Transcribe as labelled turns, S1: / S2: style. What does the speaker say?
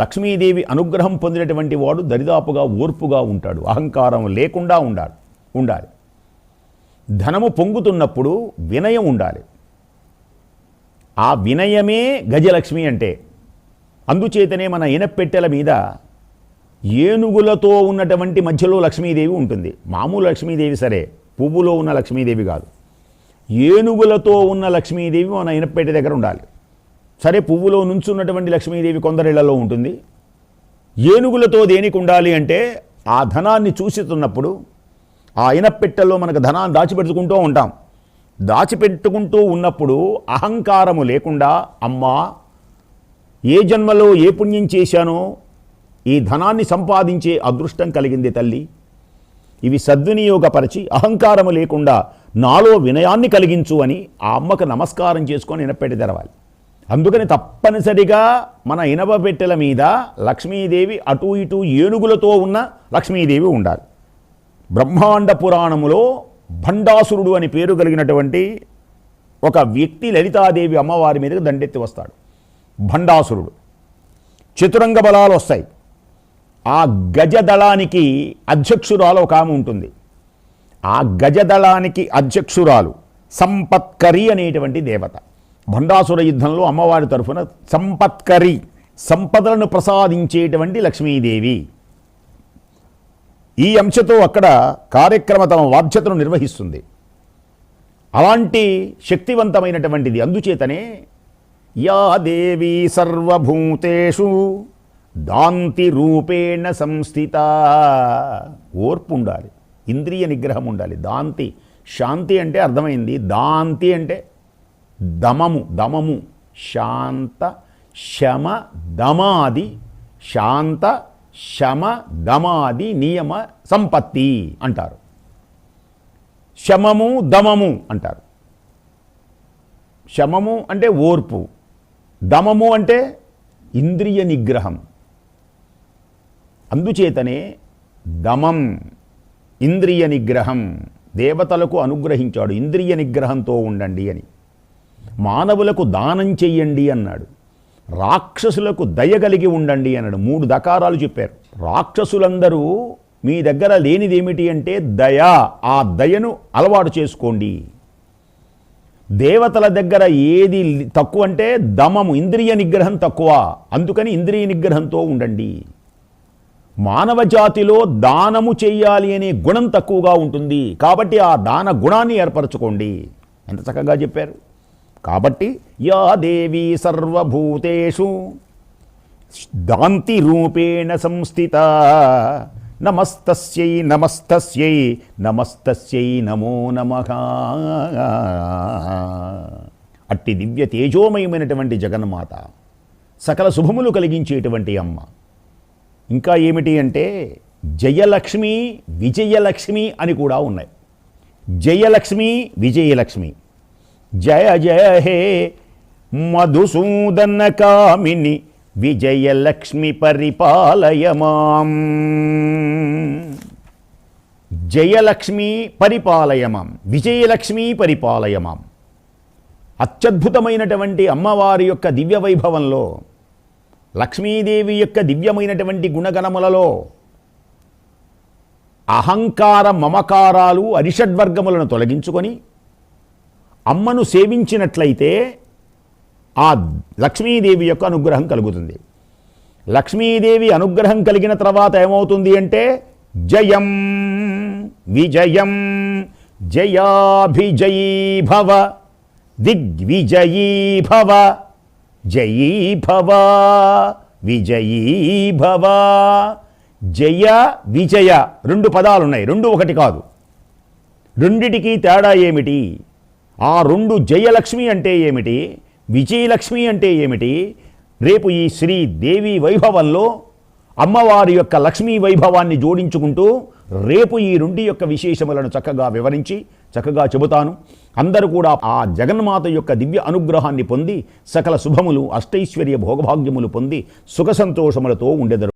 S1: లక్ష్మీదేవి అనుగ్రహం పొందినటువంటి వాడు దరిదాపుగా ఓర్పుగా ఉంటాడు. అహంకారం లేకుండా ఉండాలి ఉండాలి. ధనము పొంగుతున్నప్పుడు వినయం ఉండాలి. ఆ వినయమే గజలక్ష్మి అంటే. అందుచేతనే మన ఇనపెట్టెల మీద ఏనుగులతో ఉన్నటువంటి మధ్యలో లక్ష్మీదేవి ఉంటుంది. మామూలు లక్ష్మీదేవి సరే పువ్వులో ఉన్న లక్ష్మీదేవి కాదు. ఏనుగులతో ఉన్న లక్ష్మీదేవి మన ఇనపెట్టె దగ్గర ఉండాలి. సరే పువ్వులో నుంచున్నటువంటి లక్ష్మీదేవి కొందరిళ్ళలో ఉంటుంది. ఏనుగులతో దేనికి ఉండాలి అంటే ఆ ధనాన్ని చూసితున్నప్పుడు ఆ ఇనపెట్టెల్లో మనకు ధనాన్ని దాచిపెట్టుకుంటూ ఉంటాం. దాచిపెట్టుకుంటూ ఉన్నప్పుడు అహంకారము లేకుండా అమ్మా ఏ జన్మలో ఏ పుణ్యం చేశానో ఈ ధనాన్ని సంపాదించే అదృష్టం కలిగింది తల్లి. ఇవి సద్వినియోగపరిచి అహంకారము లేకుండా నాలో వినయాన్ని కలిగించు అని ఆ అమ్మకు నమస్కారం చేసుకొని ఇనపెట్టి తెరవాలి. అందుకని తప్పనిసరిగా మన ఇనప పెట్టెల మీద లక్ష్మీదేవి అటు ఇటు ఏనుగులతో ఉన్న లక్ష్మీదేవి ఉండాలి. బ్రహ్మాండ పురాణములో భండాసురుడు అని పేరు కలిగినటువంటి ఒక వ్యక్తి లలితాదేవి అమ్మవారి మీదకి దండెత్తి వస్తాడు. భండాసురుడు చతురంగ బలాలు వస్తాయి. ఆ గజదళానికి అధ్యక్షురాలు ఒక ఆమె ఉంటుంది. ఆ గజదళానికి అధ్యక్షురాలు సంపత్కరి అనేటువంటి దేవత. భండాసుర యుద్ధంలో అమ్మవారి తరఫున సంపత్కరి సంపదలను ప్రసాదించేటువంటి లక్ష్మీదేవి. ఈ అంశతో అక్కడ కార్యక్రమ తమ బాధ్యతను నిర్వహిస్తుంది. అలాంటి శక్తివంతమైనటువంటిది. అందుచేతనే యా దేవి సర్వభూతేషు దాంతి రూపేణ సంస్థిత ఓర్పు ఉండాలి. ఇంద్రియ నిగ్రహం ఉండాలి. దాంతి శాంతి అంటే అర్థమైంది. దాంతి అంటే దమము దమము శాంత శమ దమాది శాంత శమ దమాది నియమ సంపత్తి అంటారు. శమము దమము అంటారు. శమము అంటే ఓర్పు దమము అంటే ఇంద్రియ నిగ్రహం. అందుచేతనే దమం ఇంద్రియ నిగ్రహం దేవతలకు అనుగ్రహించాడు ఇంద్రియ నిగ్రహంతో ఉండండి అని. మానవులకు దానం చెయ్యండి అన్నాడు. రాక్షసులకు దయ కలిగి ఉండండి అన్నాడు. మూడు దకారాలు చెప్పారు. రాక్షసులందరూ మీ దగ్గర లేనిదేమిటి అంటే దయ ఆ దయను అలవాటు చేసుకోండి. దేవతల దగ్గర ఏది తక్కువ అంటే దమము ఇంద్రియ నిగ్రహం తక్కువ. అందుకని ఇంద్రియ నిగ్రహంతో ఉండండి. మానవ జాతిలో దానము చేయాలి అనే గుణం తక్కువగా ఉంటుంది. కాబట్టి ఆ దాన గుణాన్ని ఏర్పరచుకోండి. ఎంత చక్కగా చెప్పారు. కాబట్టి యా దేవి సర్వభూతేషు దాంతి రూపేణ సంస్థిత. నమస్తస్యై నమస్తస్యై నమస్తస్యై నమో నమ. అట్టి దివ్య తేజోమయమైనటువంటి జగన్మాత సకల శుభములు కలిగించేటువంటి అమ్మ. ఇంకా ఏమిటి అంటే జయలక్ష్మి విజయలక్ష్మి అని కూడా ఉన్నాయి. జయలక్ష్మి విజయలక్ష్మి. జయ జయ హే మధుసూదన కామిని విజయలక్ష్మి పరిపాలయ మాం జయలక్ష్మి పరిపాలయమాం విజయలక్ష్మి పరిపాలయమాం. అత్యద్భుతమైనటువంటి అమ్మవారి యొక్క దివ్య వైభవంలో లక్ష్మీదేవి యొక్క దివ్యమైనటువంటి గుణగణములలో అహంకార మమకారాలు అరిషడ్వర్గములను తొలగించుకొని అమ్మను సేవించినట్లయితే ఆ లక్ష్మీదేవి యొక్క అనుగ్రహం కలుగుతుంది. లక్ష్మీదేవి అనుగ్రహం కలిగిన తర్వాత ఏమవుతుంది అంటే జయం విజయం జయాభిజయీ భవ దిగ్విజయీ భవ జయీ భవ విజయీ భవ జయ విజయ రెండు పదాలున్నాయి. రెండు ఒకటి కాదు. రెండిటికీ తేడా ఏమిటి? ఆ రెండు జయలక్ష్మి అంటే ఏమిటి? విజయలక్ష్మి అంటే ఏమిటి? రేపు ఈ శ్రీ దేవి వైభవంలో అమ్మవారి యొక్క లక్ష్మీ వైభవాన్ని జోడించుకుంటూ రేపు ఈ రెండు యొక్క విశేషములను చక్కగా వివరించి చక్కగా చెబుతాను. అందరూ కూడా ఆ జగన్మాత యొక్క దివ్య అనుగ్రహాన్ని పొంది సకల శుభములు అష్టైశ్వర్య భోగభాగ్యములు పొంది సుఖ సంతోషములతో ఉండెదరు.